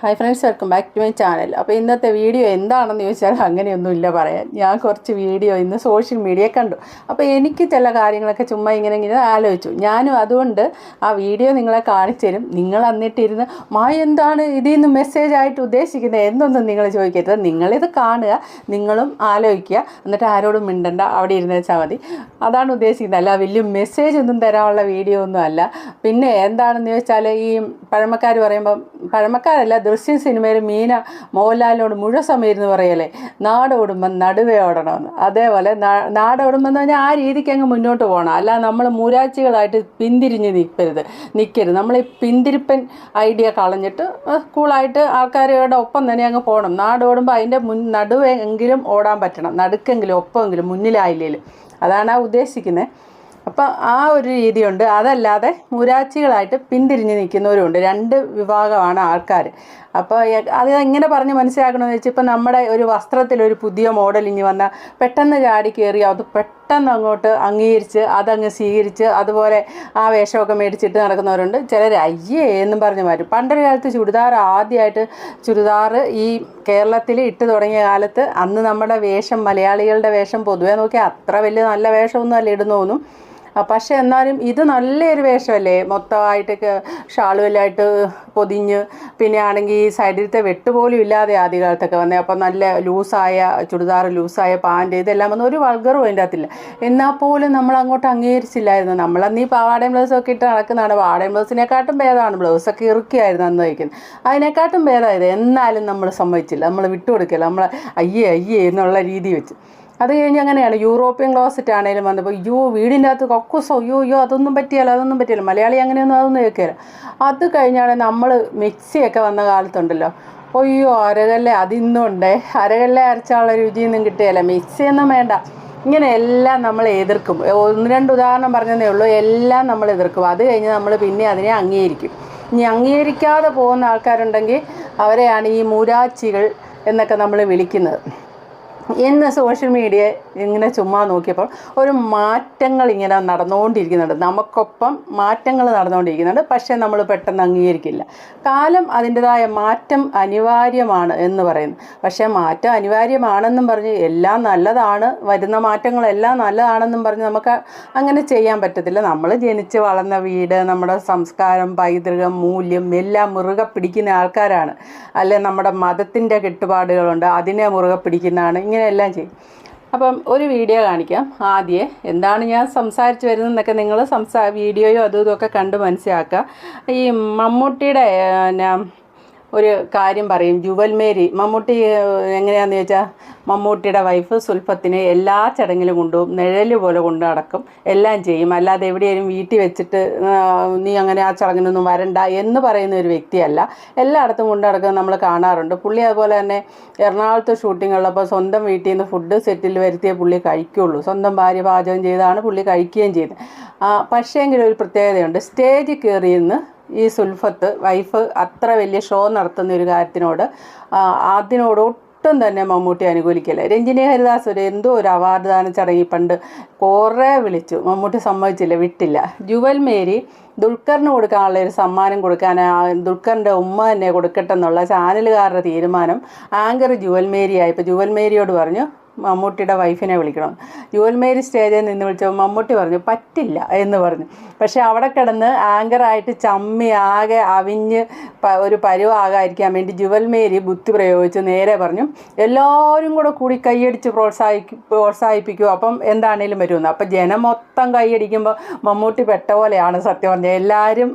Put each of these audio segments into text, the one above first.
Hi friends welcome back to my channel അപ്പോൾ ഇന്നത്തെ video എന്താണെന്ന് ചോദിച്ചാൽ അങ്ങനെയൊന്നുമില്ല പറയാൻ. ഞാൻ കുറച്ച് വീഡിയോ ഇന്ന് സോഷ്യൽ മീഡിയ കണ്ടു. അപ്പോൾ എനിക്ക് ചില കാര്യങ്ങളൊക്കെ ചുമ്മാ ഇങ്ങനെ ഇങ്ങനെ ആലോചിച്ചു. ഞാനും അതുകൊണ്ട് ആ വീഡിയോ നിങ്ങളെ കാണിച്ചു നിങ്ങൾ എന്നിട്ടിരുന്ന് മാ എന്താണ് ഇതിൽ നിന്ന് മെസ്സേജ് ആയിട്ട് ഉദ്ദേശിക്കുന്നത്? എന്നൊന്നും നിങ്ങൾ ചോദിക്കരുത്. നിങ്ങളിത് കാണുക നിങ്ങളും ആലോചിക്കുക. എന്നിട്ട് ആരോടും മിണ്ടണ്ട. അവിടെ ഇരുന്ന് വെച്ചാൽ മതി. അതാണ് ഉദ്ദേശിക്കുന്നത്. അല്ല വലിയ മെസ്സേജ് ഒന്നും തരാനുള്ള വീഡിയോ ഒന്നും അല്ല. പിന്നെ എന്താണെന്ന് ചോദിച്ചാൽ ഈ പഴമക്കാർ പറയുമ്പം പഴമക്കാരല്ല ദൃശ്യം സിനിമയിൽ മീന മോഹൻലാലിനോട് മുഴുവൻ സമയം പറയലേ നാടോടുമ്പം നടുവേ ഓടണമെന്ന്. അതേപോലെ നാടോടുമ്പം എന്ന് പറഞ്ഞാൽ ആ രീതിക്ക് അങ്ങ് മുന്നോട്ട് പോകണം. അല്ല നമ്മൾ മൂരാച്ചികളായിട്ട് പിന്തിരിഞ്ഞ് നിൽക്കരുത്. നിൽക്കരുത്. നമ്മൾ ഈ പിന്തിരിപ്പൻ ഐഡിയ കളഞ്ഞിട്ട് കൂളായിട്ട് ആൾക്കാരുടെ ഒപ്പം തന്നെ അങ്ങ് പോകണം. നാടോടുമ്പോൾ അതിന്റെ മുൻ നടുവെങ്കിലും ഓടാൻ പറ്റണം. നടുക്കെങ്കിലും ഒപ്പമെങ്കിലും മുന്നിലായില്ലേലും. അതാണ് ആ ഉദ്ദേശിക്കുന്നത്. അപ്പം ആ ഒരു രീതിയുണ്ട്. അതല്ലാതെ മുരാച്ചികളായിട്ട് പിന്തിരിഞ്ഞ് നിൽക്കുന്നവരുണ്ട് രണ്ട് വിഭാഗമാണ് ആൾക്കാർ അപ്പോൾ അത് എങ്ങനെ പറഞ്ഞ് മനസ്സിലാക്കണമെന്ന് വെച്ചാൽ ഇപ്പം നമ്മുടെ ഒരു വസ്ത്രത്തിൽ ഒരു പുതിയ മോഡൽ ഇനി വന്നാൽ പെട്ടെന്ന് ചാടി കയറി അത് പെട്ടെന്ന് അങ്ങോട്ട് അംഗീകരിച്ച് അതങ്ങ് സ്വീകരിച്ച് അതുപോലെ ആ വേഷമൊക്കെ മേടിച്ചിട്ട് നടക്കുന്നവരുണ്ട്. ചിലർ അയ്യേ എന്നും പറഞ്ഞ് മാറ്റും. പണ്ടൊരു കാലത്ത് ചുരിദാർ ആദ്യമായിട്ട് ചുരിദാർ ഈ കേരളത്തിൽ ഇട്ട് തുടങ്ങിയ കാലത്ത് അന്ന് നമ്മുടെ വേഷം മലയാളികളുടെ വേഷം പൊതുവേ നോക്കിയാൽ അത്ര വലിയ നല്ല വേഷമൊന്നും അല്ല ഇടുന്നൊന്നും പക്ഷേ എന്നാലും ഇത് നല്ലൊരു വേഷമല്ലേ? മൊത്തമായിട്ട് ഷാളുമെല്ലായിട്ട് പൊതിഞ്ഞ് പിന്നെ ആണെങ്കിൽ സൈഡിലത്തെ വെട്ടുപോലും ഇല്ലാതെ ആദ്യകാലത്തൊക്കെ വന്നേ. അപ്പം നല്ല ലൂസായ ചുടിദാർ ലൂസായ പാന്റ് ഇതെല്ലാം വന്ന് ഒരു വൾഗറും അതിന്റെ അകത്തില്ല. എന്നാൽ പോലും നമ്മൾ അങ്ങോട്ട് അംഗീകരിച്ചില്ലായിരുന്നു. നമ്മളന്ന് ഈ പാവാടയും ബ്ലൗസൊക്കെ ഇട്ട് നടക്കുന്നതാണ്. പാവാടയും ബ്ലൗസിനെക്കാട്ടും ഭേദമാണ്. ബ്ലൗസൊക്കെ ഇറുക്കിയായിരുന്നു അന്ന് വയ്ക്കുന്നത്. അതിനെക്കാട്ടും ഭേദമായത് എന്നാലും നമ്മൾ സമ്മതിച്ചില്ല. നമ്മൾ വിട്ടുകൊടുക്കില്ല. നമ്മൾ അയ്യേ അയ്യേ എന്നുള്ള രീതി വെച്ച്. അത് കഴിഞ്ഞ് അങ്ങനെയാണ് യൂറോപ്യൻ ക്ലോസറ്റ് ആണെങ്കിലും വന്നപ്പോൾ അയ്യോ വീടിന്റെ അകത്ത് കൊക്കുസോ? അയ്യോ അയ്യോ അതൊന്നും പറ്റിയല്ല അതൊന്നും പറ്റിയല്ല മലയാളി അങ്ങനെയൊന്നും അതൊന്നും കേൾക്കില്ല അത് കഴിഞ്ഞാണ് നമ്മൾ മിക്സിയൊക്കെ വന്ന കാലത്തുണ്ടല്ലോ അയ്യോ അരകല്ല അതിന്നുണ്ടേ അരകല്ല അരച്ചാലുള്ള രുചിയൊന്നും കിട്ടിയല്ല മിക്സിയൊന്നും വേണ്ട. ഇങ്ങനെ എല്ലാം നമ്മൾ എതിർക്കും. ഒന്ന് രണ്ട് ഉദാഹരണം പറഞ്ഞതേ ഉള്ളൂ എല്ലാം നമ്മൾ എതിർക്കും. അത് കഴിഞ്ഞ് നമ്മൾ പിന്നെ അതിനെ അംഗീകരിക്കും. ഇനി അംഗീകരിക്കാതെ പോകുന്ന ആൾക്കാരുണ്ടെങ്കിൽ അവരെയാണ് ഈ മൂരാച്ചികൾ എന്നൊക്കെ നമ്മൾ വിളിക്കുന്നത്. ഇന്ന് സോഷ്യൽ മീഡിയ ഇങ്ങനെ ചുമ്മാ നോക്കിയപ്പോൾ ഒരു മാറ്റങ്ങൾ ഇങ്ങനെ നടന്നുകൊണ്ടിരിക്കുന്നുണ്ട്. നമുക്കൊപ്പം മാറ്റങ്ങൾ നടന്നുകൊണ്ടിരിക്കുന്നുണ്ട്. പക്ഷേ നമ്മൾ പെട്ടെന്ന് അംഗീകരിക്കില്ല. കാലം അതിന്റെതായ മാറ്റം അനിവാര്യമാണ് എന്ന് പറയുന്നു. പക്ഷേ മാറ്റം അനിവാര്യമാണെന്നും പറഞ്ഞ് എല്ലാം നല്ലതാണ്. വരുന്ന മാറ്റങ്ങളെല്ലാം നല്ലതാണെന്നും പറഞ്ഞ് നമുക്ക് അങ്ങനെ ചെയ്യാൻ പറ്റത്തില്ല. നമ്മൾ ജനിച്ച് വളർന്ന വീട് നമ്മുടെ സംസ്കാരം പൈതൃകം മൂല്യം എല്ലാം മുറുകെ പിടിക്കുന്ന ആൾക്കാരാണ്. അല്ലെ നമ്മുടെ മതത്തിന്റെ കെട്ടുപാടുകളുണ്ട്. അതിനെ മുറുകെ പിടിക്കുന്നതാണ്. ഇങ്ങനെയെല്ലാം ചെയ്യും. അപ്പം ഒരു വീഡിയോ കാണിക്കാം ആദ്യേ. എന്താണ് ഞാൻ സംസാരിച്ച് വരുന്നതെന്നൊക്കെ നിങ്ങൾ സംസാ വീഡിയോയോ അതും ഇതൊക്കെ കണ്ട് മനസ്സിലാക്കുക. ഈ മമ്മൂട്ടിയുടെ പിന്നെ ഒരു കാര്യം പറയും. ജുവൽ മേരി മമ്മൂട്ടി എങ്ങനെയാണെന്ന് ചോദിച്ചാൽ മമ്മൂട്ടിയുടെ വൈഫ് സുൽഫത്തിനെ എല്ലാ ചടങ്ങിലും കൊണ്ടുപോകും. നിഴൽ പോലെ കൊണ്ടു നടക്കും. എല്ലാം ചെയ്യും. അല്ലാതെ എവിടെയെങ്കിലും വീട്ടിൽ വെച്ചിട്ട് നീ അങ്ങനെ ആ ചടങ്ങിനൊന്നും വരണ്ട എന്ന് പറയുന്ന ഒരു വ്യക്തിയല്ല. എല്ലായിടത്തും കൊണ്ടു നടക്കുന്നത് നമ്മൾ കാണാറുണ്ട്. പുള്ളി അതുപോലെ തന്നെ എറണാകുളത്ത് ഷൂട്ടിംഗ് ഉള്ളപ്പോൾ സ്വന്തം വീട്ടിൽ നിന്ന് ഫുഡ് സെറ്റിൽ വരുത്തിയ പുള്ളി കഴിക്കുള്ളൂ. സ്വന്തം ഭാര്യ പാചകം ചെയ്താണ് പുള്ളി കഴിക്കുകയും ചെയ്തത് പക്ഷേ എങ്കിലും ഒരു പ്രത്യേകതയുണ്ട് സ്റ്റേജിൽ കയറിയെന്ന് ഈ സുൽഫത്ത് വൈഫ് അത്ര വലിയ ഷോ നടത്തുന്ന ഒരു കാര്യത്തിനോട് അതിനോട് ഒട്ടും തന്നെ മമ്മൂട്ടി അനുകൂലിക്കില്ല. രഞ്ജിനി ഹരിദാസ് ഒരു എന്തോ ഒരു അവാർഡ് ദാന ചടങ്ങി പണ്ട് കുറേ വിളിച്ചു. മമ്മൂട്ടി സമ്മതിച്ചില്ല വിട്ടില്ല. ജുവൽ മേരി ദുൽഖറിന് കൊടുക്കാനുള്ള ഒരു സമ്മാനം കൊടുക്കാൻ ദുൽഖറിന്റെ ഉമ്മ തന്നെ കൊടുക്കട്ടെന്നുള്ള ചാനലുകാരുടെ തീരുമാനം ആങ്കർ ജുവൽ മേരിയായി. ഇപ്പോൾ ജുവൽ മേരിയോട് പറഞ്ഞു മമ്മൂട്ടിയുടെ വൈഫിനെ വിളിക്കണം. ജോൽമേരി മേരി സ്റ്റേജിൽ നിന്ന് വിളിച്ചപ്പോൾ മമ്മൂട്ടി പറഞ്ഞു പറ്റില്ല എന്ന് പറഞ്ഞു. പക്ഷേ അവിടെ കിടന്ന് ആങ്കറായിട്ട് ചമ്മി ആകെ അവിഞ്ഞ് ഒരു പരുവാകാതിരിക്കാൻ വേണ്ടി ജുവൽമേരി ബുദ്ധി പ്രയോഗിച്ച് നേരെ പറഞ്ഞു എല്ലാവരും കൂടെ കൂടി കൈയടിച്ച് പ്രോത്സാഹിക്കും പ്രോത്സാഹിപ്പിക്കും. അപ്പം എന്താണേലും വരുമെന്ന്. അപ്പം ജനം മൊത്തം കൈയടിക്കുമ്പോൾ മമ്മൂട്ടി പെട്ട പോലെയാണ് സത്യം പറഞ്ഞത്. എല്ലാവരും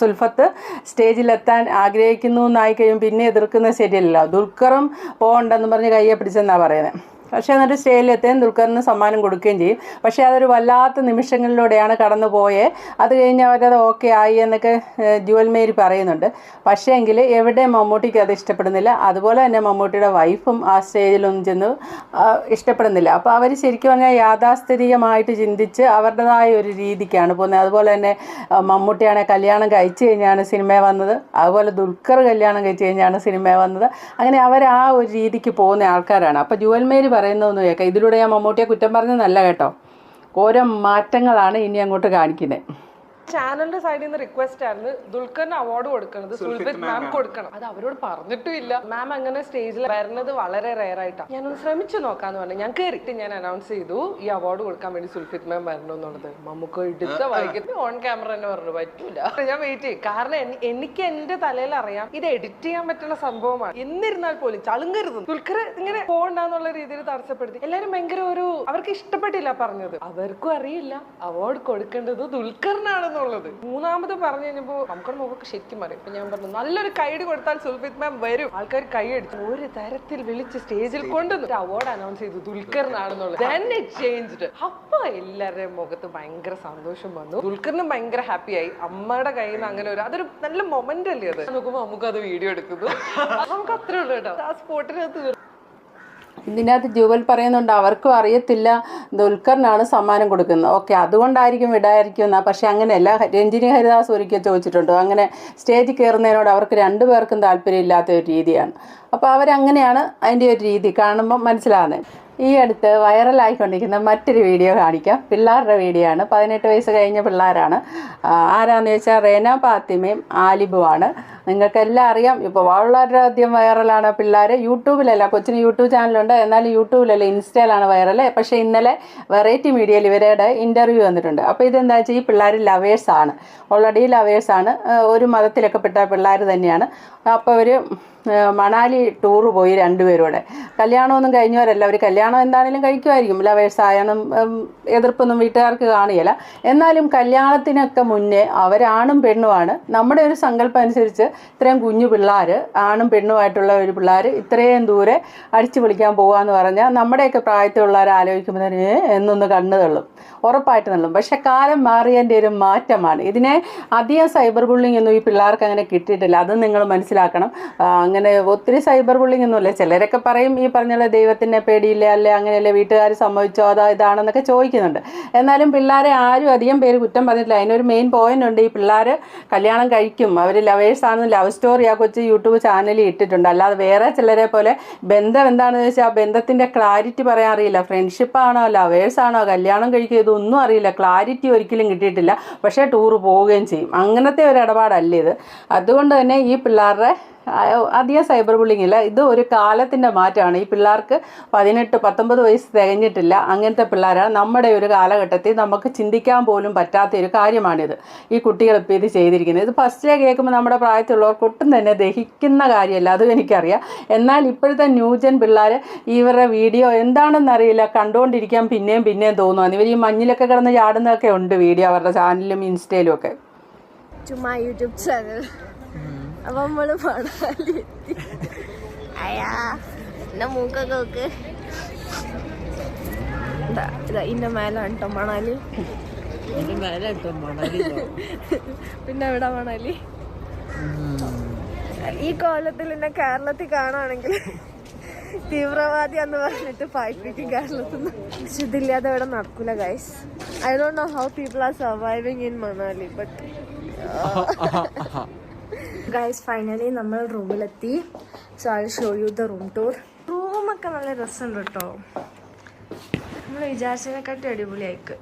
സുൽഫത്ത് സ്റ്റേജിലെത്താൻ ആഗ്രഹിക്കുന്നു എന്നായി കഴിയുമ്പോൾ പിന്നെ എതിർക്കുന്നത് ശരിയല്ലല്ലോ. ദുൽഖറും പോകണ്ടെന്ന് പറഞ്ഞ് കയ്യെ പിടിച്ചെന്നാണ് പറയുന്നത് പക്ഷേ എന്നിട്ട് സ്റ്റേജിലെത്തുകയും ദുൽഖറിന് സമ്മാനം കൊടുക്കുകയും ചെയ്യും. പക്ഷേ അതൊരു വല്ലാത്ത നിമിഷങ്ങളിലൂടെയാണ് കടന്നു പോയേ. അത് കഴിഞ്ഞ് അവരത് ഓക്കെ ആയി എന്നൊക്കെ ജുവൽമേരി ജുവൽ മേരി പറയുന്നുണ്ട്. പക്ഷേ എങ്കിൽ എവിടെ മമ്മൂട്ടിക്ക് അത് ഇഷ്ടപ്പെടുന്നില്ല? അതുപോലെ തന്നെ മമ്മൂട്ടിയുടെ വൈഫും ആ സ്റ്റേജിലൊന്നും ചെന്ന് ഇഷ്ടപ്പെടുന്നില്ല. അപ്പോൾ അവർ ശരിക്കും പറഞ്ഞാൽ യാഥാസ്ഥിതികമായിട്ട് ചിന്തിച്ച് അവരുടേതായ ഒരു രീതിക്കാണ് പോകുന്നത്. അതുപോലെ തന്നെ മമ്മൂട്ടിയാണെ കല്യാണം കഴിച്ചു കഴിഞ്ഞാണ് സിനിമ വന്നത്. അതുപോലെ ദുൽഖർ കല്യാണം കഴിച്ചു കഴിഞ്ഞാണ് സിനിമ വന്നത്. അങ്ങനെ അവർ ആ ഒരു രീതിക്ക് പോകുന്ന ആൾക്കാരാണ്. അപ്പോൾ ജുവൽ മേരി പറയുന്നതെന്ന് കേൾക്കാം. ഇതിലൂടെ ഞാൻ മമ്മൂട്ടിയെ കുറ്റം പറഞ്ഞതല്ല കേട്ടോ. ഓരോ മാറ്റങ്ങളാണ് ഇനി അങ്ങോട്ട് കാണിക്കുന്നത് ചാനലിന്റെ സൈഡിൽ നിന്ന് റിക്വസ്റ്റ് ആയിരുന്നു. ദുൽഖറിന് അവാർഡ് കൊടുക്കണത്. സുൽഫിത് മാം കൊടുക്കണം. അത് അവരോട് പറഞ്ഞിട്ടും ഇല്ല മാം അങ്ങനെ സ്റ്റേജിൽ വരുന്നത് വളരെ റെയർ ആയിട്ടാണ് ഞാനൊന്ന് ശ്രമിച്ചു നോക്കാന്ന് പറഞ്ഞു. ഞാൻ കയറിയിട്ട് ഞാൻ അനൗൺസ് ചെയ്തു. ഈ അവാർഡ് കൊടുക്കാൻ വേണ്ടി സുൽഫിത് മാം വരണം എന്നുള്ളത്. നമുക്ക് എടുത്ത വൈകിട്ട് ഓൺ ക്യാമറ തന്നെ പറഞ്ഞു. പറ്റൂല. ഞാൻ വെയിറ്റ് ചെയ്യും. കാരണം എനിക്ക് എന്റെ തലയിൽ അറിയാം. ഇത് എഡിറ്റ് ചെയ്യാൻ പറ്റുന്ന സംഭവമാണ്. എന്നിരുന്നാൽ പോലും ചളുങ്കരുത് ദുൽഖർ ഇങ്ങനെ പോകണ്ടെന്നുള്ള രീതിയിൽ തടസ്സപ്പെടുത്തി. എല്ലാരും ഭയങ്കര ഒരു അവർക്ക് ഇഷ്ടപ്പെട്ടില്ല പറഞ്ഞത്. അവർക്കും അറിയില്ല. അവാർഡ് കൊടുക്കേണ്ടത് ദുൽഖറിനാണെന്നുള്ളത് മൂന്നാമത് പറഞ്ഞു കഴിഞ്ഞപ്പോ നമുക്കുടെ മുഖമൊക്കെ ശരിക്കും പറയും ഇപ്പൊ ഞാൻ പറഞ്ഞു നല്ലൊരു കൈഡ് കൊടുത്താൽ സുൽഫിത് മാം വരും. ആൾക്കാർ കൈ അടിച്ചു ഒരു തരത്തിൽ വിളിച്ച് സ്റ്റേജിൽ കൊണ്ടുവന്നു. അവാർഡ് അനൗൺസ് ചെയ്തു ദുൽഖറിനാണെന്നുള്ളത് it changed അപ്പൊ എല്ലാവരുടെയും മുഖത്ത് ഭയങ്കര സന്തോഷം വന്നു. ദുൽഖറിനും ഭയങ്കര ഹാപ്പി ആയി. അമ്മയുടെ കയ്യിൽ നിന്ന് അങ്ങനെ ഒരു അതൊരു നല്ല മൊമെന്റ് അല്ലേ അത്? നോക്കുമ്പോ നമുക്ക് അത് വീഡിയോ എടുക്കുന്നു. നമുക്ക് അത്രേ ഉള്ളൂ കേട്ടോ. ആ സ്പോട്ടിനകത്ത് ഇതിനകത്ത് ജുവൽ പറയുന്നുണ്ട് അവർക്കും അറിയത്തില്ല ദുൽഖറിനാണ് സമ്മാനം കൊടുക്കുന്നത്. ഓക്കെ അതുകൊണ്ടായിരിക്കും വിടായിരിക്കും പക്ഷേ അങ്ങനെയല്ല രഞ്ജിനി ഹരിദാസ് ഒരിക്കൽ ചോദിച്ചിട്ടുണ്ട്. അങ്ങനെ സ്റ്റേജിൽ കയറുന്നതിനോട് അവർക്ക് രണ്ടു രണ്ടുപേർക്കും താല്പര്യമില്ലാത്ത ഒരു രീതിയാണ്. അപ്പോൾ അവരങ്ങനെയാണ് അതിന്റെ ഒരു രീതി കാണുമ്പോൾ മനസ്സിലാകുന്നത്. ഈ അടുത്ത് വൈറലായിക്കൊണ്ടിരിക്കുന്ന മറ്റൊരു വീഡിയോ കാണിക്കാം. പിള്ളേരുടെ വീഡിയോ ആണ്. പതിനെട്ട് വയസ്സ് കഴിഞ്ഞ പിള്ളേരാണ്. ആരാന്ന് വെച്ചാൽ റേന പാത്തിമയും ആലിബുമാണ് നിങ്ങൾക്കെല്ലാം അറിയാം. ഇപ്പോൾ വളരെ അധികം വൈറലാണ് പിള്ളേർ യൂട്യൂബിലല്ല കൊച്ചിന് യൂട്യൂബ് ചാനലുണ്ട്. എന്നാൽ യൂട്യൂബിലല്ല ഇൻസ്റ്റയിലാണ് വൈറൽ പക്ഷേ ഇന്നലെ വെറൈറ്റി മീഡിയയിൽ ഇവരുടെ ഇന്റർവ്യൂ വന്നിട്ടുണ്ട്. അപ്പോൾ ഇതെന്താ വെച്ചാൽ ഈ പിള്ളേർ ലവേഴ്സാണ് ഓൾറെഡി ലവേഴ്സാണ് ഒരു മതത്തിലൊക്കെ പെട്ട പിള്ളേർ തന്നെയാണ്. അപ്പോൾ അവർ മണാലി ടൂർ പോയി രണ്ടുപേരൂടെ. കല്യാണമൊന്നും കഴിഞ്ഞവരല്ല. അവർ കല്യാണം എന്താണെങ്കിലും കഴിക്കുമായിരിക്കും. ലവേഴ്സ് ആയാലും എതിർപ്പൊന്നും വീട്ടുകാർക്ക് കാണുകയില്ല എന്നാലും കല്യാണത്തിനൊക്കെ മുന്നേ അവരാണും പെണ്ണുമാണ്. നമ്മുടെ ഒരു സങ്കല്പം അനുസരിച്ച് ഇത്രയും കുഞ്ഞു പിള്ളേർ ആണും പെണ്ണുമായിട്ടുള്ള ഒരു പിള്ളേർ ഇത്രയും ദൂരെ അടിച്ചു വിളിക്കാൻ പോകുകയെന്ന് പറഞ്ഞാൽ നമ്മുടെയൊക്കെ പ്രായത്തിലുള്ളവർ ആലോചിക്കുമ്പോൾ തന്നെ? എന്നൊന്ന് കണ്ണു തള്ളും ഉറപ്പായിട്ട് തള്ളും. പക്ഷെ കാലം മാറിയതിന്റെ ഒരു മാറ്റമാണ്. ഇതിനെ അധികം സൈബർ ബുള്ളിംഗ് ഒന്നും ഈ പിള്ളേർക്ക് അങ്ങനെ കിട്ടിയിട്ടില്ല. അത് നിങ്ങൾ മനസ്സിലാക്കണം. അങ്ങനെ ഒത്തിരി സൈബർ ബുള്ളിംഗ് ഒന്നുമില്ല ചിലരൊക്കെ പറയും ഈ പറഞ്ഞ ദൈവത്തിന്റെ പേടിയില്ല അല്ലെ അങ്ങനെയല്ലേ വീട്ടുകാർ സംഭവിച്ചോ അതാ ഇതാണെന്നൊക്കെ ചോദിക്കുന്നുണ്ട്. എന്നാലും പിള്ളേരെ ആരും അധികം പേര് കുറ്റം പറഞ്ഞിട്ടില്ല. അതിനൊരു മെയിൻ പോയിന്റ് ഉണ്ട്. ഈ പിള്ളേർ കല്യാണം കഴിക്കും. അവർ ലവേഴ്സ് ആണെന്ന് ലവ് സ്റ്റോറി ആ കൊച്ചു യൂട്യൂബ് ചാനലിൽ ഇട്ടിട്ടുണ്ട്. അല്ലാതെ വേറെ ചിലരെ പോലെ ബന്ധം എന്താണെന്ന് വെച്ചാൽ ആ ബന്ധത്തിന്റെ ക്ലാരിറ്റി പറയാൻ അറിയില്ല. ഫ്രണ്ട്ഷിപ്പ് ആണോ ലവേഴ്സ് ആണോ കല്യാണം കഴിക്കുക ഇതൊന്നും അറിയില്ല. ക്ലാരിറ്റി ഒരിക്കലും കിട്ടിയിട്ടില്ല. പക്ഷേ ടൂർ പോവുകയും ചെയ്യും. അങ്ങനത്തെ ഒരു ഇടപാടല്ല ഇത്. അതുകൊണ്ട് തന്നെ ഈ പിള്ളേരുടെ അധികം സൈബർ ബുള്ളിങ് ഇല്ല. ഇത് ഒരു കാലത്തിന്റെ മാറ്റമാണ്. ഈ പിള്ളേർക്ക് പതിനെട്ട് പത്തൊമ്പത് വയസ്സ് തികഞ്ഞിട്ടില്ല. അങ്ങനത്തെ പിള്ളേരാണ്. നമ്മുടെ ഒരു കാലഘട്ടത്തിൽ നമുക്ക് ചിന്തിക്കാൻ പോലും പറ്റാത്ത ഒരു കാര്യമാണിത്. ഈ കുട്ടികൾ ഇപ്പോൾ ഇത് ചെയ്തിരിക്കുന്നത്. ഇത് ഫസ്റ്റിലെ കേൾക്കുമ്പോൾ നമ്മുടെ പ്രായത്തിലുള്ളവർക്ക് ഒട്ടും തന്നെ ദഹിക്കുന്ന കാര്യമല്ല. അതും എനിക്കറിയാം. എന്നാൽ ഇപ്പോഴത്തെ ന്യൂജൻ പിള്ളേർ ഇവരുടെ വീഡിയോ എന്താണെന്നറിയില്ല കണ്ടുകൊണ്ടിരിക്കാൻ പിന്നെയും പിന്നെയും തോന്നുന്നു ഇവർ ഈ മഞ്ഞിലൊക്കെ കിടന്ന് ചാടുന്നതൊക്കെ ഉണ്ട് വീഡിയോ അവരുടെ ചാനലിലും ഇൻസ്റ്റയിലും ഒക്കെ. ചുമ്മാ യൂട്യൂബ് ചാനൽ അപ്പൊ നമ്മൾ മണാലി എത്തി. അയാ എന്റെ മൂക്കൊക്കെ നോക്ക്. ഇന്ന മേലാണ് കേട്ടോ മണാലി. പിന്നെ എവിടെ മണാലി? ഈ കോലത്തിൽ എന്നെ കേരളത്തിൽ കാണുവാണെങ്കിൽ തീവ്രവാദി എന്ന് പറഞ്ഞിട്ട് ഫൈറ്റ് കേരളത്തിൽ പക്ഷെ ഇതില്ലാതെ ഇവിടെ നടക്കൂല guys I don't know how people are surviving in Manali but guys finally നമ്മൾ റൂമിലെത്തി so I show you the room tour റൂമൊക്കെ നല്ല രസമുണ്ട് കേട്ടോ. നമ്മൾ വിചാരിച്ചതിനെക്കാട്ടി അടിപൊളിയായിക്ക്.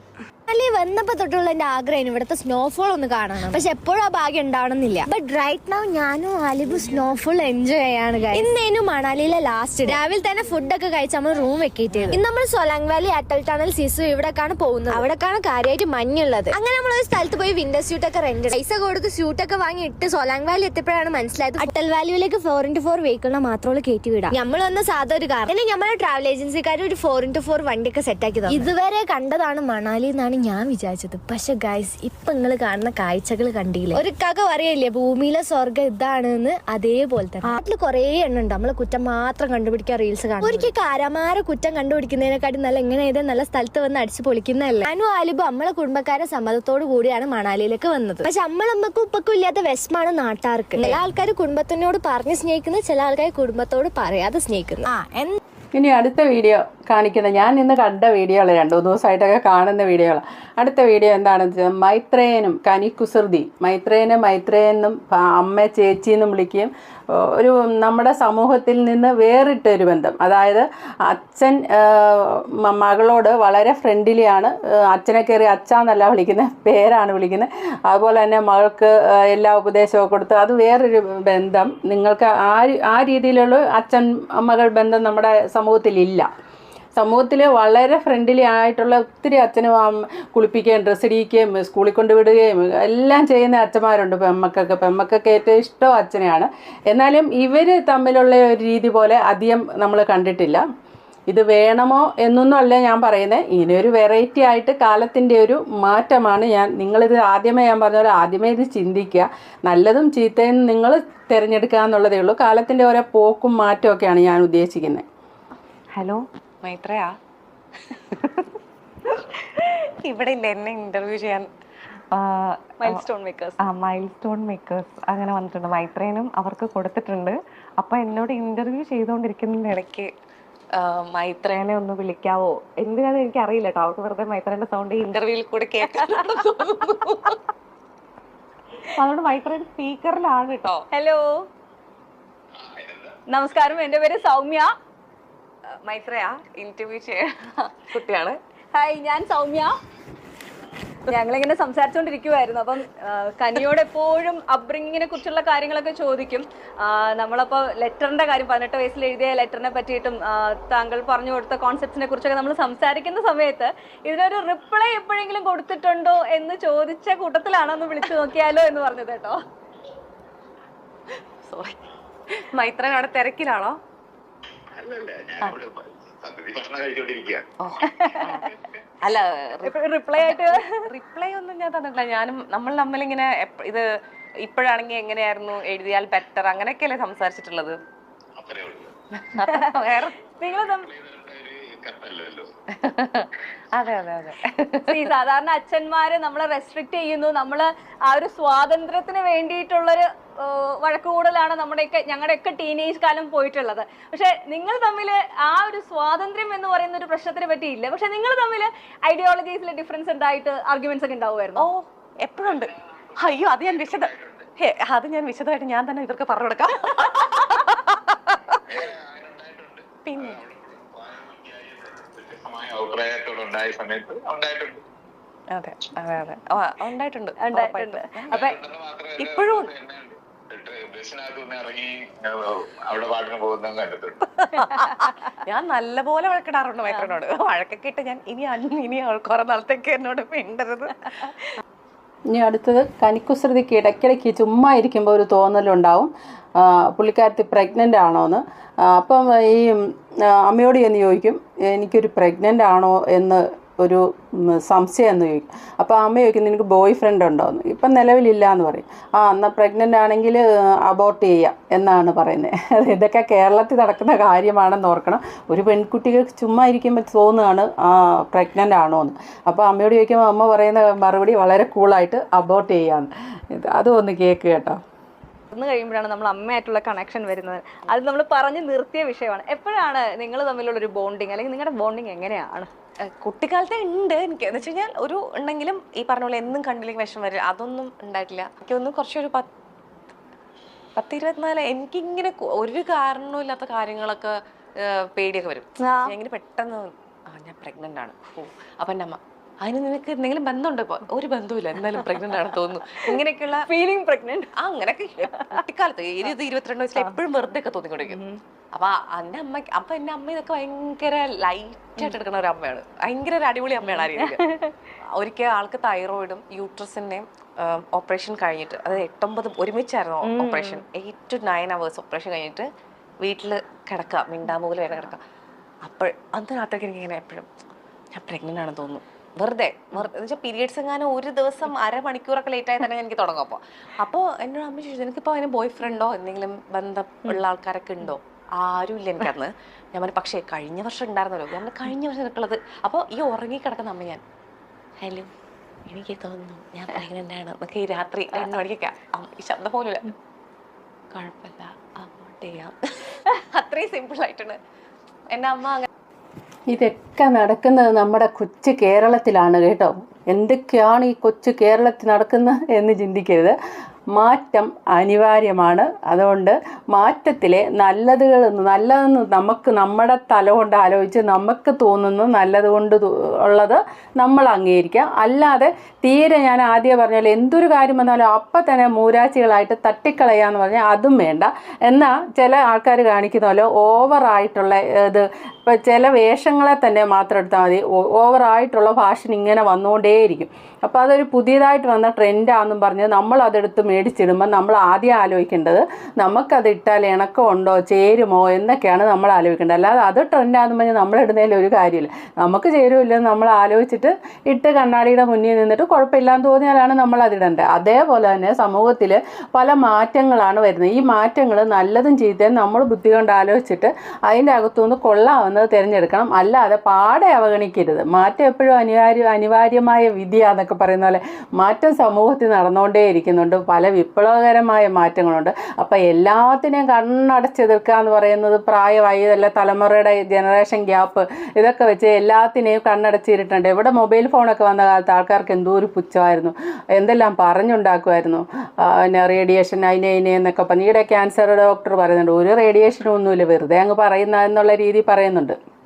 മണാലി വന്നപ്പോ തൊട്ടുള്ള എന്റെ ആഗ്രഹം ഇവിടുത്തെ സ്നോഫോൾ ഒന്ന് കാണണം. പക്ഷെ എപ്പോഴും ആ ഭാഗ്യം ഉണ്ടാവണമെന്നില്ല. ബട്ട് റൈറ്റ് നൗ ഞാനും ആലിബു സ്നോഫോൾ എൻജോയ് ചെയ്യാണ് ഇന്നേനും മണാലിയിലെ ലാസ്റ്റ് രാവിലെ തന്നെ ഫുഡൊക്കെ കഴിച്ച് നമ്മൾ റൂം വെക്കേറ്റ് ഇന്ന് നമ്മൾ സൊലാങ് വാലി അട്ടൽ ടണൽ സിസു ഇവിടേക്കാണ് പോകുന്നത്. അവിടേക്കാണ് കാര്യമായിട്ട് മഞ്ഞുള്ളത്. അങ്ങനെ നമ്മൾ ഒരു സ്ഥലത്ത് പോയി വിന്റർ സ്യൂട്ട് ഒക്കെ റെന്റ് പൈസ കൊടുത്ത് സ്യൂട്ട് ഒക്കെ വാങ്ങി ഇട്ട് സൊലാങ് വാലി എത്തിയപ്പോഴാണ് മനസ്സിലായത് അട്ടൽ വാലിയിലേക്ക് ഫോർ ഇന്റു ഫോർ വെഹിക്കിളിനെ മാത്രമേ കയറ്റി വിടാം. നമ്മൾ വന്ന സാധാ ഒരു കാർ പിന്നെ നമ്മുടെ ട്രാവൽ ഏജൻസിക്കാർ ഒരു ഫോർ ഇന്റു ഫോർ വണ്ടിയൊക്കെ സെറ്റ് ആക്കി തന്നു. ഇതുവരെ കണ്ടതാണ് മണാലി എന്നാണ് ഞാൻ വിചാരിച്ചത്. പക്ഷെ ഗൈസ് ഇപ്പൊ നിങ്ങൾ കാണുന്ന കാഴ്ചകൾ കണ്ടില്ലേ? ഒരു കക പറയില്ലേ ഭൂമിയിലെ സ്വർഗം ഇതാണ് എന്ന് അതേപോലെ തന്നെ. നാട്ടിൽ കുറേ എണ്ണം ഉണ്ട്. നമ്മളെ കുറ്റം മാത്രം കണ്ടുപിടിക്കാൻ റീൽസ് കാണും ഒരിക്കൽ കാരമാര കുറ്റം കണ്ടുപിടിക്കുന്നതിനെക്കാട്ടി നല്ല എങ്ങനെ ഇത് നല്ല സ്ഥലത്ത് വന്ന് അടിച്ചു പൊളിക്കുന്നതല്ല? ഞാനും ആലിബും നമ്മളെ കുടുംബക്കാരെ സമ്മതത്തോടു കൂടിയാണ് മണാലിയിലേക്ക് വന്നത്. പക്ഷെ നമ്മളമ്മക്കും ഉപ്പക്കും ഇല്ലാത്ത വിഷമാണ് നാട്ടാർക്ക്. ചില ആൾക്കാർ കുടുംബത്തിനോട് പറഞ്ഞ് സ്നേഹിക്കുന്നത് ചില ആൾക്കാർ കുടുംബത്തോട് പറയാതെ സ്നേഹിക്കുന്നു ആ ഇനി അടുത്ത വീഡിയോ കാണിക്കുന്ന ഞാൻ ഇന്ന് കണ്ട വീഡിയോകൾ രണ്ട് ദിവസമായിട്ടൊക്കെ കാണുന്ന വീഡിയോകൾ അടുത്ത വീഡിയോ എന്താണെന്ന് വെച്ചാൽ മൈത്രേയനും കനിക്കുസൃതി. മൈത്രേനെ മൈത്രേയെന്നും അമ്മ ചേച്ചി എന്നും വിളിക്കുകയും ഒരു നമ്മുടെ സമൂഹത്തിൽ നിന്ന് വേറിട്ടൊരു ബന്ധം. അതായത് അച്ഛൻ മകളോട് വളരെ ഫ്രണ്ട്ലിയാണ്. അച്ഛനെ കയറി അച്ഛന്നല്ല വിളിക്കുന്നത് പേരാണ് വിളിക്കുന്നത് അതുപോലെ തന്നെ മകൾക്ക് എല്ലാ ഉപദേശവും കൊടുത്ത് അത് വേറൊരു ബന്ധം. നിങ്ങൾക്ക് ആ ആ രീതിയിലുള്ള അച്ഛൻ മകൾ ബന്ധം നമ്മുടെ സമൂഹത്തിലില്ല. സമൂഹത്തിൽ വളരെ ഫ്രണ്ട്ലി ആയിട്ടുള്ള ഒത്തിരി അച്ഛനും കുളിപ്പിക്കുകയും ഡ്രസ്സ് ഇടിക്കുകയും സ്കൂളിൽ കൊണ്ടുവിടുകയും എല്ലാം ചെയ്യുന്ന അച്ഛന്മാരുണ്ട് പെമ്മക്കൊക്കെ പെമ്മക്കൊക്കെ ഏറ്റവും ഇഷ്ടം അച്ഛനെയാണ്. എന്നാലും ഇവർ തമ്മിലുള്ള ഒരു രീതി പോലെ അധികം നമ്മൾ കണ്ടിട്ടില്ല. ഇത് വേണമോ എന്നൊന്നും അല്ല ഞാൻ പറയുന്നത് ഇങ്ങനെ ഒരു വെറൈറ്റി ആയിട്ട് കാലത്തിന്റെ ഒരു മാറ്റമാണ് ഞാൻ നിങ്ങളിത് ആദ്യമേ ഞാൻ പറഞ്ഞ പോലെ ആദ്യമേ ഇത് ചിന്തിക്കുക. നല്ലതും ചീത്തയും നിങ്ങൾ തിരഞ്ഞെടുക്കുക എന്നുള്ളതേ ഉള്ളൂ. കാലത്തിന്റെ ഓരോ പോക്കും മാറ്റമൊക്കെയാണ് ഞാൻ ഉദ്ദേശിക്കുന്നത് ഹലോ. മൈത്രയാ? ഇവിടെ ഇല്ല എന്നെ ഇന്റർവ്യൂ ചെയ്യാൻ? മൈൽ സ്റ്റോൺ മേക്കേഴ്സ് ആ മൈൽസ്റ്റോൺ മേക്കേഴ്സ് അങ്ങനെ വന്നിട്ടുണ്ട്. മൈത്രേനും അവർക്ക് കൊടുത്തിട്ടുണ്ട്. അപ്പൊ എന്നോട് ഇന്റർവ്യൂ ചെയ്തുകൊണ്ടിരിക്കുന്നതിന്റെ ഇടയ്ക്ക് മൈത്രേനെ ഒന്ന് വിളിക്കാവോ? എന്തിനാന്ന് എനിക്ക് അറിയില്ല കേട്ടോ അവർക്ക് വെറുതെ മൈത്രേന്റെ സൗണ്ട് ഇന്റർവ്യൂവിൽ കൂടെ കേൾക്കാൻ അതുകൊണ്ട് മൈത്രേൻ സ്പീക്കറിലാണ് കേട്ടോ ഹലോ നമസ്കാരം. എന്റെ പേര് സൗമ്യ. മൈത്രയ ഇന്റർവ്യൂ ചെയ്യുന്ന കുട്ടിയാണ്. ഹായ് ഞാൻ സൗമ്യ. ഞങ്ങളിങ്ങനെ സംസാരിച്ചുകൊണ്ടിരിക്കുമായിരുന്നു അപ്പം കനിയോട് എപ്പോഴും അബ്രിങ്ങിനെ കുറിച്ചുള്ള കാര്യങ്ങളൊക്കെ ചോദിക്കും. നമ്മളപ്പോൾ ലെറ്ററിന്റെ കാര്യം പതിനെട്ട് വയസ്സിൽ എഴുതിയ ലെറ്ററിനെ പറ്റിയിട്ടും താങ്കൾ പറഞ്ഞു കൊടുത്ത കോൺസെപ്റ്റ്സിനെ കുറിച്ചൊക്കെ നമ്മൾ സംസാരിക്കുന്ന സമയത്ത് ഇതിനൊരു റിപ്ലൈ എപ്പോഴെങ്കിലും കൊടുത്തിട്ടുണ്ടോ എന്ന് ചോദിച്ച കൂട്ടത്തിലാണ് ഒന്ന് വിളിച്ചു നോക്കിയാലോ എന്ന് പറഞ്ഞത് കേട്ടോ. സോറി മൈത്രൻ അവിടെ തിരക്കിലാണോ? അല്ലല്ല ഞാനിവിടെ സത്യത്തിൽ ഭക്ഷണം കഴിച്ചുകൊണ്ടിരിക്കുക അല്ല റിപ്ലൈ ആയിട്ട് റിപ്ലൈ ഒന്നും ഞാൻ തന്നിട്ടില്ല. ഞാനും നമ്മൾ നമ്മളിങ്ങനെ ഇത് ഇപ്പോഴാണെങ്കിൽ എങ്ങനെയായിരുന്നു എഴുതിയാൽ ബെറ്റർ അങ്ങനെയൊക്കെയല്ലേ സംസാരിച്ചിട്ടുള്ളത്? അത്രേ ഉള്ളൂ. വേറെ നിങ്ങൾ അതെ അതെ അതെ. ഈ സാധാരണ അച്ഛന്മാര് നമ്മളെ റെസ്ട്രിക്ട് ചെയ്യുന്നു. നമ്മൾ ആ ഒരു സ്വാതന്ത്ര്യത്തിന് വേണ്ടിയിട്ടുള്ളൊരു വഴക്കുകൂടലാണ് നമ്മുടെയൊക്കെ ഞങ്ങളുടെയൊക്കെ ടീനേജ് കാലം പോയിട്ടുള്ളത്. പക്ഷെ നിങ്ങൾ തമ്മിൽ ആ ഒരു സ്വാതന്ത്ര്യം എന്ന് പറയുന്ന ഒരു പ്രശ്നത്തിനെ പറ്റിയില്ല. പക്ഷെ നിങ്ങൾ തമ്മിൽ ഐഡിയോളജീസിൽ ഡിഫറൻസ് ഉണ്ടായിട്ട് ആർഗ്യുമെന്റ്സ് ഒക്കെ ഉണ്ടാവുമായിരുന്നു? ഓ എപ്പോഴുണ്ട്. അയ്യോ അത് ഞാൻ വിശദ ഹേ, അത് ഞാൻ വിശദമായിട്ട് ഞാൻ തന്നെ ഇവർക്ക് പറഞ്ഞു കൊടുക്കാം. പിന്നെ? ഇവിടെ ഉണ്ടായ സമയത്ത് ഉണ്ടായിട്ടുണ്ട്. അതെ അതെ അതെ. ഓ, ഉണ്ടായിട്ടുണ്ട്. ഉണ്ടായിട്ടുണ്ട്. അപ്പൊ ഇപ്പോഴും ഞാൻ നല്ലപോലെ വഴക്കിടാറുണ്ട് മൈത്രനോട് വഴക്കൊക്കെ ഇട്ട് ഞാൻ ഇനി ഇനി ആൾക്കാരെ കുറെ നാളത്തേക്ക് എന്നോട് മിണ്ടരുത്. ഇനി അടുത്തത് കനിക്കുസൃതിക്ക് ഇടയ്ക്കിടയ്ക്ക് ചുമ്മാ ഇരിക്കുമ്പോൾ ഒരു തോന്നലുണ്ടാവും. പുള്ളിക്കാരത്തി പ്രഗ്നന്റ് ആണോ എന്ന് അപ്പം ഈ അമ്മയോട് ചെന്ന് ചോദിക്കും എനിക്കൊരു പ്രഗ്നന്റ് ആണോ? എന്ന് ഒരു സംശയം എന്ന് ചോദിക്കും. അപ്പോൾ അമ്മ ചോദിക്കും നിനക്ക് ബോയ് ഫ്രണ്ട് ഉണ്ടോ? എന്ന്. ഇപ്പം നിലവിലില്ല എന്ന് പറയും. ആ എന്നാൽ പ്രഗ്നന്റ് ആണെങ്കിൽ അബോർട്ട് ചെയ്യാം എന്നാണ് പറയുന്നത് ഇതൊക്കെ കേരളത്തിൽ നടക്കുന്ന കാര്യമാണെന്ന് ഓർക്കണം. ഒരു പെൺകുട്ടിക്ക് ചുമ്മാ ഇരിക്കുമ്പോൾ തോന്നുകയാണ് ആ പ്രഗ്നന്റ് ആണോ എന്ന്. അപ്പോൾ അമ്മയോട് ചോദിക്കുമ്പോൾ അമ്മ പറയുന്ന മറുപടി വളരെ കൂളായിട്ട് അബോർട്ട് ചെയ്യാമെന്ന് അതൊന്ന് കേൾക്കുക കേട്ടോ. തുറന്നു കഴിയുമ്പോഴാണ് നമ്മൾ അമ്മയായിട്ടുള്ള കണക്ഷൻ വരുന്നത്. അത് നമ്മൾ പറഞ്ഞു നിർത്തിയ വിഷയമാണ്. എപ്പോഴാണ് നിങ്ങൾ തമ്മിലുള്ള ഒരു ബോണ്ടിങ് അല്ലെങ്കിൽ നിങ്ങളുടെ ബോണ്ടിങ് എങ്ങനെയാണ്? കുട്ടിക്കാലത്തെ ഉണ്ട്. എനിക്ക് എന്ന് വെച്ച് കഴിഞ്ഞാൽ ഒരു ഉണ്ടെങ്കിലും ഈ പറഞ്ഞ പോലെ എന്നും കണ്ടില്ലെങ്കിൽ വിഷം വരില്ല. അതൊന്നും ഉണ്ടായിട്ടില്ല. എനിക്കൊന്നും കുറച്ചൊരു പത്ത് പത്ത് ഇരുപത്തിനാല് എനിക്കിങ്ങനെ ഒരു കാരണവും ഇല്ലാത്ത കാര്യങ്ങളൊക്കെ പേടിയൊക്കെ വരും. ഇങ്ങനെ പെട്ടെന്ന് ആ ഞാൻ പ്രഗ്നന്റ് ആണ്. ഓ അപ്പൊ എന്റെ അമ്മ അതിന് നിനക്ക് എന്തെങ്കിലും ബന്ധമുണ്ടോ? ഇപ്പൊ ഒരു ബന്ധമില്ല എന്തായാലും പ്രഗ്നന്റ് ആണ് തോന്നുന്നു. ഇങ്ങനെയൊക്കെയുള്ള ഫീലിംഗ് പ്രഗ്നന്റ് ആ അങ്ങനെയൊക്കെ കുട്ടിക്കാലത്ത് ഇരുപത് ഇരുപത്തിരണ്ട് വയസ്സിൽ എപ്പോഴും വെറുതെ ഒക്കെ തോന്നിക്കൊണ്ടിരിക്കും. അപ്പൊ എന്റെ അമ്മ അപ്പൊ എന്റെ അമ്മ ഇതൊക്കെ ഭയങ്കര ലൈറ്റ് ആയിട്ട് എടുക്കുന്ന ഒരു അമ്മയാണ്. ഭയങ്കര ഒരു അടിപൊളി അമ്മയാണ് ആ രീതിയിൽ ഒരിക്കൽ ആൾക്ക് തൈറോയിഡും യൂട്രസിന്റെയും ഓപ്പറേഷൻ കഴിഞ്ഞിട്ട് അതായത് എട്ടൊമ്പത് ഒരുമിച്ചായിരുന്നു operation eight to nine hours operation കഴിഞ്ഞിട്ട് വീട്ടിൽ കിടക്കുക. മിണ്ടാമൂല വരെ കിടക്കുക. അപ്പോൾ അന്ന് രാത്രിക്ക് എനിക്ക് ഇങ്ങനെ എപ്പോഴും ഞാൻ പ്രഗ്നന്റ് ആണെന്ന് തോന്നുന്നു. വെറുതെ വെച്ചാൽ പീരിയഡ്സ് എങ്ങാനും ഒരു ദിവസം അരമണിക്കൂറൊക്കെ ലേറ്റ് ആയി തന്നെ എനിക്ക് തുടങ്ങും അപ്പോൾ അപ്പോൾ എന്നോട് അമ്മ ചോദിച്ചു നിനക്കിപ്പോൾ അതിന് ബോയ് ഫ്രണ്ടോ എന്തെങ്കിലും ബന്ധം ഉള്ള ആൾക്കാരൊക്കെ ഉണ്ടോ? ആരുമില്ല എനിക്കന്ന്. ഞാൻ പറഞ്ഞു പക്ഷേ കഴിഞ്ഞ വർഷം ഉണ്ടായിരുന്നല്ലോ. ഞാൻ കഴിഞ്ഞ വർഷം എനിക്കുള്ളത് അപ്പോൾ ഈ ഉറങ്ങി കിടക്കുന്ന അമ്മ ഞാൻ ഹലോ എനിക്ക് തോന്നുന്നു ഞാൻ പ്രഗ്നന്റ് ആണ് നമുക്ക് ഈ രാത്രി രണ്ട് മണിക്കൊക്കെ ഈ ശബ്ദം പോലുമില്ല കുഴപ്പമില്ല അങ്ങോട്ട് ചെയ്യാം. അത്രയും സിമ്പിൾ ആയിട്ടുണ്ട് എന്റെ അമ്മ ഇതൊക്കെ നടക്കുന്നത് നമ്മുടെ കൊച്ചു കേരളത്തിലാണ് കേട്ടോ. എന്തൊക്കെയാണ് ഈ കൊച്ചു കേരളത്തിൽ നടക്കുന്നത് എന്ന് ചിന്തിക്കരുത്. മാറ്റം അനിവാര്യമാണ്. അതുകൊണ്ട് മാറ്റത്തിലെ നല്ലതുകൾ നല്ലതെന്ന് നമുക്ക് നമ്മുടെ തല കൊണ്ട് ആലോചിച്ച് നമുക്ക് തോന്നുന്നു നല്ലത് കൊണ്ട് ഉള്ളത് നമ്മൾ അംഗീകരിക്കുക. അല്ലാതെ തീരെ ഞാൻ ആദ്യം പറഞ്ഞാൽ എന്തൊരു കാര്യം വന്നാലും അപ്പം തന്നെ മൂരാശികളായിട്ട് തട്ടിക്കളയാന്ന് പറഞ്ഞാൽ അതും വേണ്ട. എന്നാൽ ചില ആൾക്കാർ കാണിക്കുന്ന പോലെ ഓവറായിട്ടുള്ള ഇത് ഇപ്പം ചില വേഷങ്ങളെ തന്നെ മാത്രം എടുത്താൽ മതി. ഓവറായിട്ടുള്ള ഫാഷൻ ഇങ്ങനെ വന്നുകൊണ്ടേയിരിക്കും അപ്പോൾ അതൊരു പുതിയതായിട്ട് വന്ന ട്രെൻഡാണെന്നും പറഞ്ഞ് നമ്മൾ അതെടുത്ത് മേടിച്ചിടുമ്പോൾ നമ്മൾ ആദ്യം ആലോചിക്കേണ്ടത് നമുക്കത് ഇട്ടാൽ ഇണക്കമുണ്ടോ ചേരുമോ എന്നൊക്കെയാണ് നമ്മൾ ആലോചിക്കേണ്ടത്. അല്ലാതെ അത് ട്രെൻഡാണെന്ന് പറഞ്ഞ് നമ്മൾ ഇടുന്നതിൽ ഒരു കാര്യമില്ല. നമുക്ക് ചേരുമില്ലെന്ന് നമ്മൾ ആലോചിച്ചിട്ട് ഇട്ട് കണ്ണാടിയുടെ മുന്നിൽ നിന്നിട്ട് കുഴപ്പമില്ലാന്ന് തോന്നിയാലാണ് നമ്മൾ അതിടേണ്ടത് അതേപോലെ തന്നെ സമൂഹത്തിൽ പല മാറ്റങ്ങളാണ് വരുന്നത്. ഈ മാറ്റങ്ങൾ നല്ലതും ചീത്തയും നമ്മൾ ബുദ്ധി കൊണ്ട് ആലോചിച്ചിട്ട് അതിന്റെ അകത്തുനിന്ന് കൊള്ളാവുന്നത് തിരഞ്ഞെടുക്കണം. അല്ലാതെ പാടെ അവഗണിക്കരുത്. മാറ്റം എപ്പോഴും അനിവാര്യ അനിവാര്യമായ വിധിയാന്നൊക്കെ പറയുന്ന പോലെ മാറ്റം സമൂഹത്തിൽ നടന്നുകൊണ്ടേയിരിക്കുന്നുണ്ട് പല വിപ്ലവകരമായ മാറ്റങ്ങളുണ്ട്. അപ്പോൾ എല്ലാത്തിനെയും കണ്ണടച്ചെതിർക്കുക എന്ന് പറയുന്നത് പ്രായമായി അല്ല തലമുറയുടെ ജനറേഷൻ ഗ്യാപ്പ് ഇതൊക്കെ വെച്ച് എല്ലാത്തിനെയും കണ്ണടച്ചിരുട്ടുണ്ട്. ഇവിടെ മൊബൈൽ ഫോണൊക്കെ വന്ന കാലത്ത് ആൾക്കാർക്ക് എന്തോ ഒരു പുച്ഛമായിരുന്നു. എന്തെല്ലാം പറഞ്ഞുണ്ടാക്കുമായിരുന്നു. പിന്നെ റേഡിയേഷൻ അതിനെ ഇതിനെ എന്നൊക്കെ പറഞ്ഞ്. ഈയിടെ ക്യാൻസർ ഡോക്ടർ പറയുന്നുണ്ട്. ഒരു റേഡിയേഷനും ഒന്നുമില്ല. വെറുതെ അങ്ങ് പറയുന്ന എന്നുള്ള രീതി പറയുന്നുണ്ട്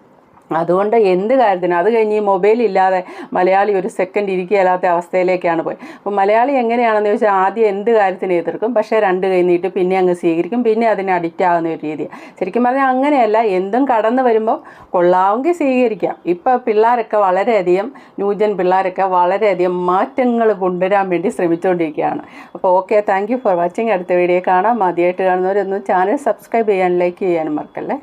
അതുകൊണ്ട് എന്ത് കാര്യത്തിനും അത് കഴിഞ്ഞ് ഈ മൊബൈൽ ഇല്ലാതെ മലയാളി ഒരു സെക്കൻഡ് ഇരിക്കുകയില്ലാത്ത അവസ്ഥയിലേക്കാണ് പോയി അപ്പോൾ മലയാളി എങ്ങനെയാണെന്ന് ചോദിച്ചാൽ ആദ്യം എന്ത് കാര്യത്തിന് എതിർക്കും. പക്ഷേ രണ്ട് കഴിഞ്ഞിട്ട് പിന്നെ അങ്ങ് സ്വീകരിക്കും. പിന്നെ അതിന് അഡിക്റ്റ് ആകുന്ന ഒരു രീതിയാണ് ശരിക്കും പറഞ്ഞാൽ അങ്ങനെയല്ല എന്തും കടന്നു വരുമ്പോൾ കൊള്ളാമെങ്കിൽ സ്വീകരിക്കാം. ഇപ്പോൾ പിള്ളേരൊക്കെ വളരെയധികം ന്യൂജൻ പിള്ളേരൊക്കെ വളരെയധികം മാറ്റങ്ങൾ കൊണ്ടുവരാൻ വേണ്ടി ശ്രമിച്ചുകൊണ്ടിരിക്കുകയാണ്. അപ്പോൾ okay thank you for watching അടുത്ത വീഡിയോ കാണാം. ആദ്യമായിട്ട് കാണുന്നവരൊന്ന് ചാനൽ സബ്സ്ക്രൈബ് ചെയ്യാൻ ലൈക്ക് ചെയ്യാനും മറക്കല്ലേ?